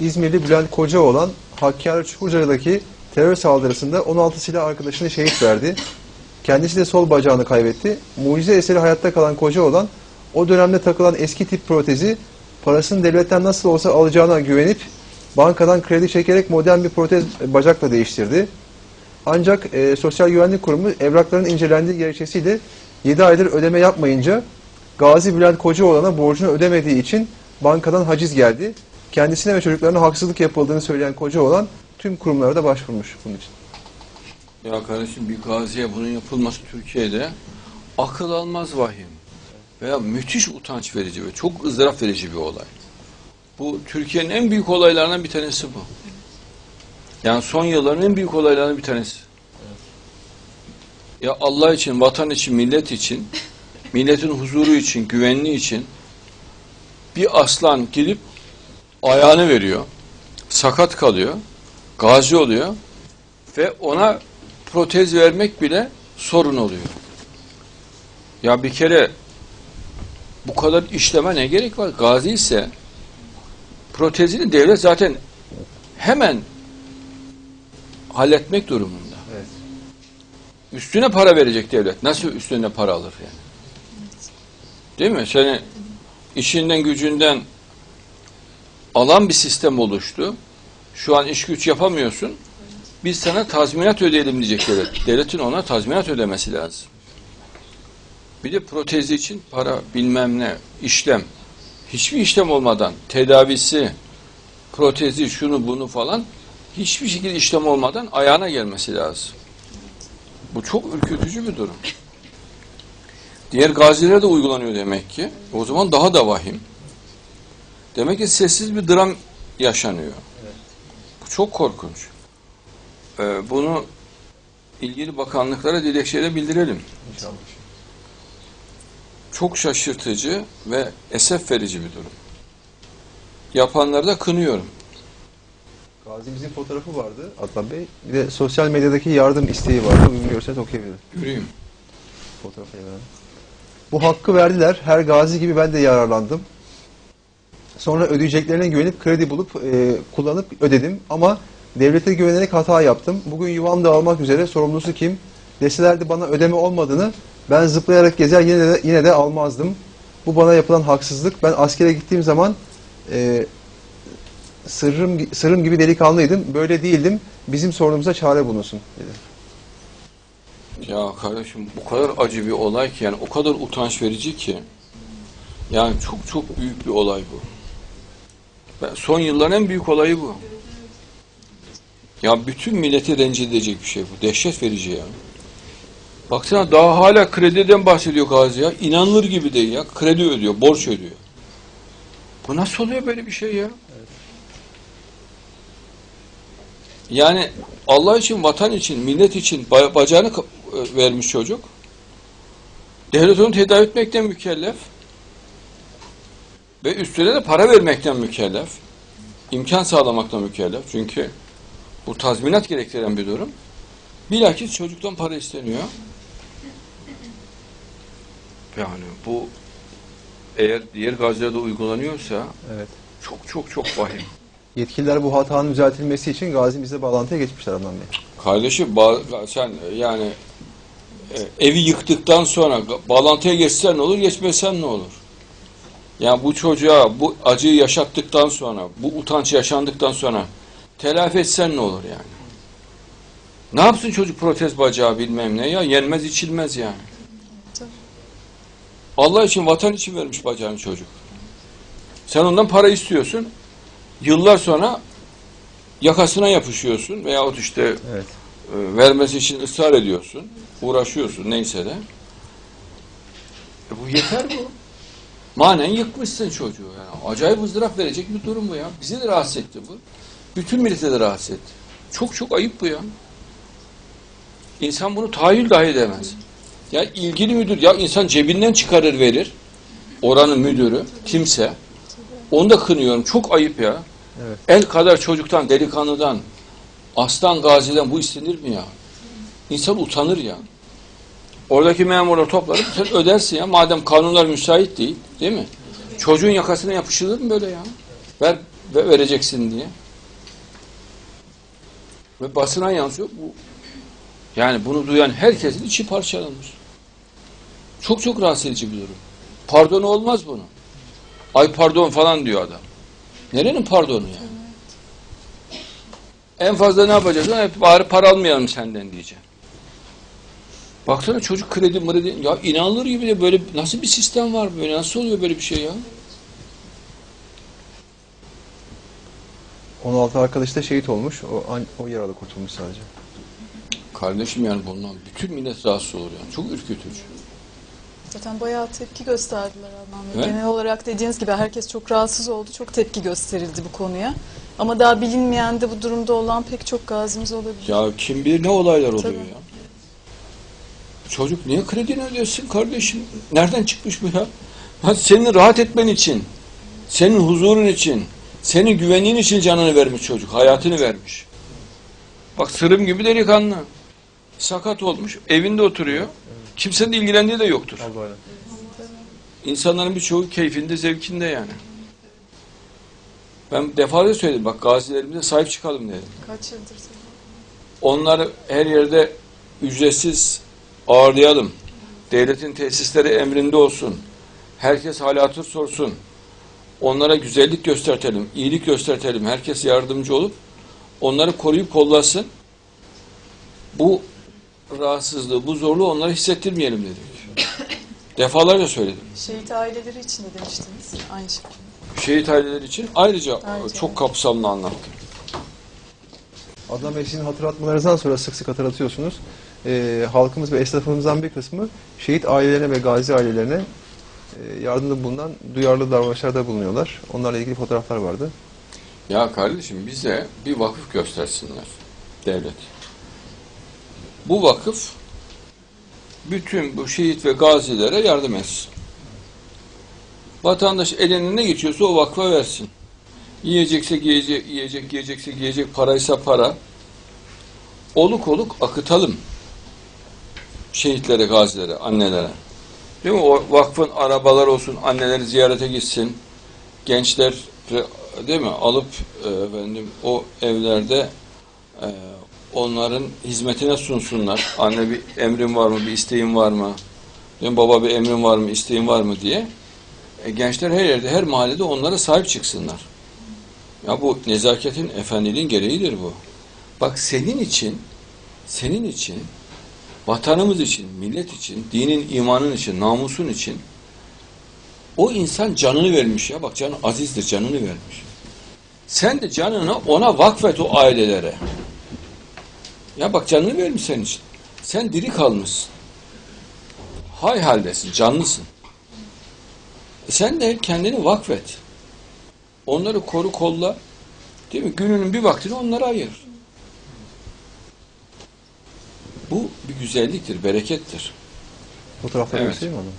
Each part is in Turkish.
İzmirli Bülent Kocaoğlan Hakkari Çukurca'daki terör saldırısında 16 silah arkadaşını şehit verdi. Kendisi de sol bacağını kaybetti. Mucize eseri hayatta kalan Kocaoğlan o dönemde takılan eski tip protezi parasını devletten nasıl olsa alacağına güvenip bankadan kredi çekerek modern bir protez bacakla değiştirdi. Ancak e, Sosyal Güvenlik Kurumu evrakların incelendiği gerekçesiyle 7 aydır ödeme yapmayınca Gazi Bülent Kocaoğlan'a borcunu ödemediği için bankadan haciz geldi. Kendisine ve çocuklarına haksızlık yapıldığını söyleyen Kocaoğlan tüm kurumlara da başvurmuş bunun için. Ya kardeşim bir gaziye bunun yapılması Türkiye'de akıl almaz vahim. Veya müthiş utanç verici ve çok ızdırap verici bir olay. Bu Türkiye'nin en büyük olaylarından bir tanesi bu. Yani son yılların en büyük olaylarından bir tanesi. Ya Allah için, vatan için, millet için, milletin huzuru için, güvenliği için bir aslan gidip ayağını veriyor, sakat kalıyor, gazi oluyor ve ona protez vermek bile sorun oluyor. Ya bir kere bu kadar işleme ne gerek var? Gazi ise protezini devlet zaten hemen halletmek durumunda. Evet. Üstüne para verecek devlet. Nasıl üstüne para alır yani? Değil mi? Seni işinden gücünden alan bir sistem oluştu. Şu an iş güç yapamıyorsun. Biz sana tazminat ödeyelim diyecek devlet. Devletin ona tazminat ödemesi lazım. Bir de protezi için para bilmem ne işlem. Hiçbir işlem olmadan tedavisi, protezi, şunu bunu falan hiçbir şekilde işlem olmadan ayağına gelmesi lazım. Bu çok ürkütücü bir durum. Diğer gazilere de uygulanıyor demek ki. O zaman daha da vahim. Demek ki sessiz bir dram yaşanıyor. Bu çok korkunç. Ee, bunu ilgili bakanlıklara dilekçeyle bildirelim. İnşallah. Çok şaşırtıcı ve esef verici bir durum. Yapanları da kınıyorum. Gazimizin fotoğrafı vardı Adnan Bey. Bir de sosyal medyadaki yardım isteği vardı. Uygun görseniz okuyabilirim. Göreyim. Fotoğrafı hemen. Bu hakkı verdiler. Her gazi gibi ben de yararlandım. Sonra ödeyeceklerine güvenip kredi bulup e, kullanıp ödedim. Ama devlete güvenerek hata yaptım. Bugün yuvam dağılmak üzere sorumlusu kim? Deselerdi bana ödeme olmadığını ben zıplayarak gezer yine de, yine de almazdım. Bu bana yapılan haksızlık. Ben askere gittiğim zaman e, sırrım, sırrım gibi delikanlıydım. Böyle değildim. Bizim sorunumuza çare bulunsun. dedi. Ya kardeşim bu kadar acı bir olay ki yani o kadar utanç verici ki yani çok çok büyük bir olay bu. Son yılların en büyük olayı bu. Ya bütün milleti rencide edecek bir şey bu. Dehşet verici ya. Baksana daha hala krediden bahsediyor Gazi ya. İnanılır gibi değil ya. Kredi ödüyor, borç ödüyor. Bu nasıl oluyor böyle bir şey ya? Yani Allah için, vatan için, millet için ba- bacağını e, vermiş çocuk. Devlet onu tedavi etmekten mükellef. Ve üstüne de para vermekten mükellef. İmkan sağlamaktan mükellef. Çünkü bu tazminat gerektiren bir durum. Bilakis çocuktan para isteniyor. Yani bu eğer diğer gazilerde uygulanıyorsa Evet. çok çok çok vahim. Yetkililer bu hatanın düzeltilmesi için gazimizle bağlantıya geçmişler Adnan Bey. Kardeşim sen yani e, evi yıktıktan sonra bağlantıya geçsen ne olur, geçmesen ne olur? Yani bu çocuğa bu acıyı yaşattıktan sonra, bu utanç yaşandıktan sonra telafi etsen ne olur yani? Ne yapsın çocuk protez bacağı bilmem ne ya? Yenmez içilmez yani. Allah için, vatan için vermiş bacağını çocuk. Sen ondan para istiyorsun. Yıllar sonra yakasına yapışıyorsun veyahut işte Evet. e, vermesi için ısrar ediyorsun, uğraşıyorsun neyse de. E bu yeter bu. Manen yıkmışsın çocuğu yani. Acayip ızdırap verecek bir durum bu ya. Bizi de rahatsız etti bu. Bütün millete de rahatsız etti. Çok çok ayıp bu ya. İnsan bunu tahayyül dahi edemez. Ya ilgili müdür, ya insan cebinden çıkarır verir. Oranın müdürü, kimse. Onu da kınıyorum. Çok ayıp ya. Evet. El kadar çocuktan, delikanlıdan, aslan gaziden bu istenir mi ya? İnsan utanır ya. Oradaki memurları toplarıp sen ödersin ya. Madem kanunlar müsait değil, değil mi? Çocuğun yakasına yapışılır mı böyle ya? Ver ve vereceksin diye. Ve basına yansıyor. Bu yani bunu duyan herkesin içi parçalanır. Çok çok rahatsız edici bir durum. Pardon olmaz bunu. Ay pardon falan diyor adam. Nerenin pardonu ya? En fazla ne yapacaksın? Hep bari para almayalım senden diyeceğim. Baksana çocuk kredi mredi. Ya inanılır gibi de böyle nasıl bir sistem var böyle? Nasıl oluyor böyle bir şey ya? 16 arkadaş da şehit olmuş. O, o yaralı kurtulmuş sadece. Kardeşim yani bundan bütün millet rahatsız olur yani. Çok ürkütücü. Zaten bayağı tepki gösterdiler Adnan Bey. Evet. Genel olarak dediğiniz gibi herkes çok rahatsız oldu. Çok tepki gösterildi bu konuya. Ama daha bilinmeyen de bu durumda olan pek çok gazimiz olabilir. Ya kim bilir ne olaylar oluyor Tabii. ya. Çocuk niye kredini ödesin kardeşim? Nereden çıkmış bu ya? Ha, senin rahat etmen için, senin huzurun için, senin güvenliğin için canını vermiş çocuk, hayatını vermiş. Bak sırım gibi delikanlı. Sakat olmuş, evinde oturuyor. Kimsenin ilgilendiği de yoktur. İnsanların birçoğu keyfinde, zevkinde yani. Ben defalarca söyledim, bak gazilerimize sahip çıkalım dedim. Kaç yıldır? Onları her yerde ücretsiz ağırlayalım. Devletin tesisleri emrinde olsun. Herkes hal hatır sorsun. Onlara güzellik göstertelim, iyilik göstertelim. Herkes yardımcı olup onları koruyup kollasın. Bu rahatsızlığı, bu zorluğu onlara hissettirmeyelim dedik. Defalarca söyledim. Şehit aileleri için de demiştiniz aynı şekilde. Şehit aileleri için ayrıca Ayrıca. çok kapsamlı anlattım. Adnan Bey sizin hatırlatmalarınızdan sonra sık sık hatırlatıyorsunuz. Ee, halkımız ve esnafımızdan bir kısmı şehit ailelerine ve gazi ailelerine e, yardımda bulunan duyarlı davranışlarda bulunuyorlar. Onlarla ilgili fotoğraflar vardı. Ya kardeşim bize bir vakıf göstersinler devlet. Bu vakıf bütün bu şehit ve gazilere yardım etsin. Vatandaş eline ne geçiyorsa o vakfa versin. Yiyecekse yiyecek, yiyecek, yiyecekse yiyecek, paraysa para. Oluk oluk akıtalım. Şehitlere, gazilere, annelere. Değil mi? O vakfın arabalar olsun, anneleri ziyarete gitsin. Gençler değil mi? Alıp e, efendim o evlerde e, onların hizmetine sunsunlar. Anne bir emrin var mı, bir isteğin var mı? Değil mi? Baba bir emrin var mı, isteğin var mı diye. E, gençler her yerde, her mahallede onlara sahip çıksınlar. Ya bu nezaketin, efendiliğin gereğidir bu. Bak senin için, senin için, vatanımız için, millet için, dinin, imanın için, namusun için o insan canını vermiş ya. Bak canı azizdir, canını vermiş. Sen de canını ona vakfet o ailelere. Ya bak canını vermiş senin için. Sen diri kalmışsın. Hay haldesin, canlısın. E sen de kendini vakfet. Onları koru kolla. Değil mi? Gününün bir vaktini onlara ayır. Bu bir güzelliktir, berekettir. Fotoğrafları Evet. göstereyim mi onu?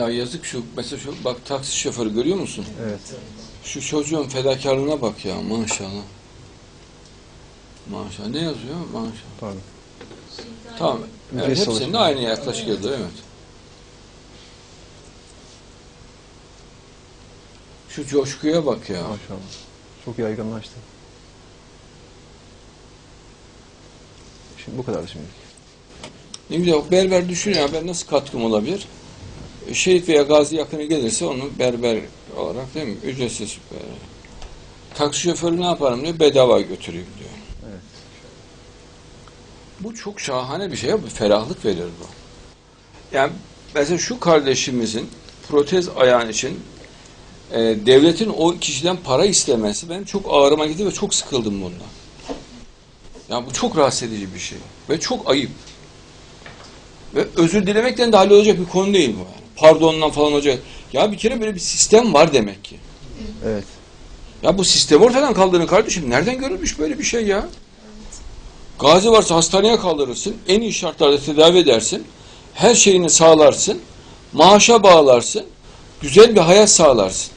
Ya yazık şu, mesela şu, bak taksi şoförü görüyor musun? Evet. Şu çocuğun fedakarlığına bak ya maşallah. Maşallah. Ne yazıyor? Maşallah. Pardon. Tamam. Evet, Ücretsiz hepsinde çalışma. aynı yaklaşık yazıyor evet. Şu coşkuya bak ya. Maşallah. Çok yaygınlaştı. Şimdi bu kadar şimdi. Ne güzel berber düşün ya ben nasıl katkım olabilir? Şehit veya gazi yakını gelirse onu berber olarak değil mi? Ücretsiz berber. Taksi şoförü ne yaparım diyor bedava götüreyim diyor. Evet. Bu çok şahane bir şey. Bu ferahlık verir bu. Yani mesela şu kardeşimizin protez ayağın için e, devletin o kişiden para istemesi benim çok ağrıma gitti ve çok sıkıldım bundan. Yani bu çok rahatsız edici bir şey. Ve çok ayıp. Ve özür dilemekten de hallolacak bir konu değil bu. Yani. Pardondan falan olacak. Ya bir kere böyle bir sistem var demek ki. Evet. Ya bu sistemi ortadan kaldırın kardeşim. Nereden görülmüş böyle bir şey ya? Gazi varsa hastaneye kaldırırsın. En iyi şartlarda tedavi edersin. Her şeyini sağlarsın. Maaşa bağlarsın. Güzel bir hayat sağlarsın.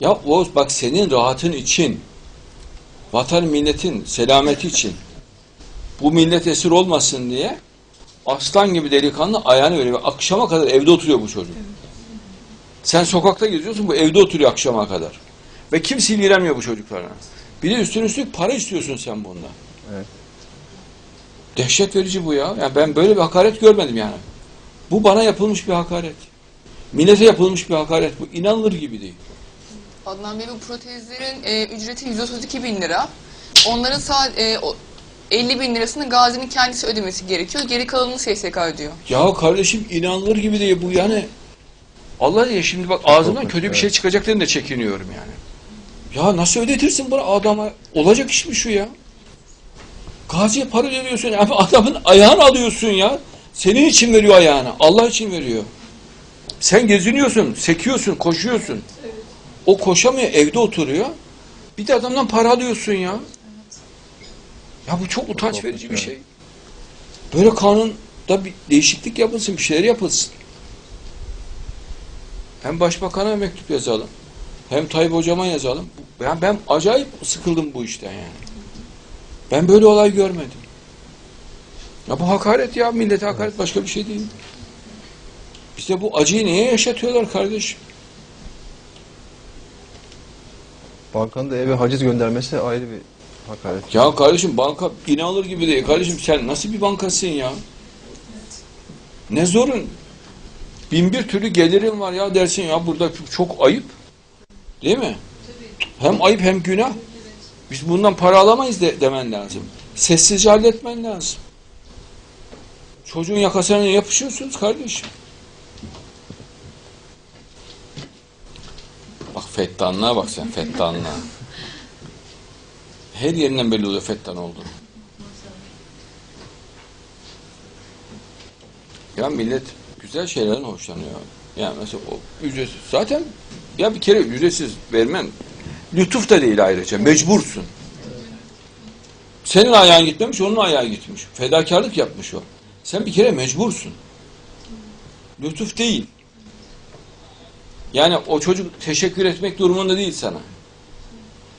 Ya Oğuz bak senin rahatın için, vatan milletin selameti için, bu millet esir olmasın diye aslan gibi delikanlı ayağını veriyor. Akşama kadar evde oturuyor bu çocuk. Sen sokakta geziyorsun, bu evde oturuyor akşama kadar. Ve kimse ilgilenmiyor bu çocuklarla. Bir de üstüne üstlük para istiyorsun sen bundan. Evet. Dehşet verici bu ya. Yani ben böyle bir hakaret görmedim yani. Bu bana yapılmış bir hakaret. Millete yapılmış bir hakaret. Bu inanılır gibi değil. Adnan Bey bu protezlerin e, ücreti 132 bin lira. Onların sağ, e, o 50 bin lirasını Gazi'nin kendisi ödemesi gerekiyor. Geri kalanını SSK ödüyor. Ya kardeşim inanılır gibi değil bu yani. Allah diye şimdi bak Korkunç, kötü bir şey çıkacaklarını da çekiniyorum yani. Ya nasıl ödetirsin bunu adama? Olacak iş mi şu ya? Gaziye para veriyorsun. Ya adamın ayağını alıyorsun ya. Senin için veriyor ayağını. Allah için veriyor. Sen geziniyorsun, sekiyorsun, koşuyorsun. O koşamıyor, evde oturuyor. Bir de adamdan para alıyorsun ya. Ya bu çok utanç verici bir şey. Böyle kanunda bir değişiklik yapılsın, bir şeyler yapılsın. Hem başbakana mektup yazalım. Hem Tayyip hocama yazalım. Ben, ben acayip sıkıldım bu işten yani. Ben böyle olay görmedim. Ya bu hakaret ya millete hakaret başka bir şey değil. Bize bu acıyı niye yaşatıyorlar kardeşim? Bankanın da eve haciz göndermesi ayrı bir hakaret. Ya kardeşim banka inanılır gibi değil. Kardeşim sen nasıl bir bankasın ya? Ne zorun? Bin bir türlü gelirin var ya dersin ya burada çok ayıp. Değil mi? Hem ayıp hem günah. Biz bundan para alamayız de, demen lazım. Sessizce halletmen lazım. Çocuğun yakasına yapışıyorsunuz kardeşim. Bak fettanlığa bak sen fettanlığa. Her yerinden belli oluyor fettan olduğunu. Ya millet güzel şeylerden hoşlanıyor. Yani mesela o ücretsiz. Zaten ya bir kere ücretsiz vermen lütuf da değil ayrıca. Mecbursun. Senin ayağın gitmemiş, onun ayağı gitmiş. Fedakarlık yapmış o. Sen bir kere mecbursun. Lütuf değil. Yani o çocuk teşekkür etmek durumunda değil sana.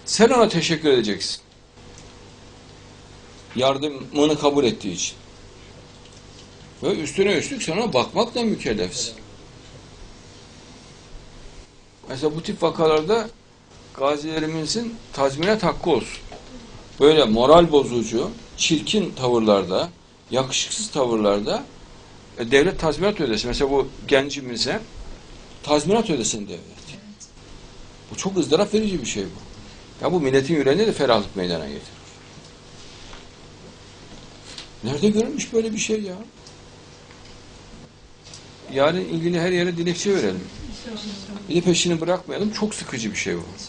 Sen ona teşekkür edeceksin. Yardımını kabul ettiği için. Ve üstüne üstlük sana bakmakla mükellefsin. Mesela bu tip vakalarda gazilerimizin tazminat hakkı olsun. Böyle moral bozucu, çirkin tavırlarda, yakışıksız tavırlarda e, devlet tazminat ödesin. Mesela bu gencimize tazminat ödesin devlet. Bu çok ızdırap verici bir şey bu. Ya bu milletin yüreğine de ferahlık meydana getirir. Nerede görülmüş böyle bir şey ya? Yarın ilgili her yere dilekçe verelim. Bir de peşini bırakmayalım. Çok sıkıcı bir şey bu.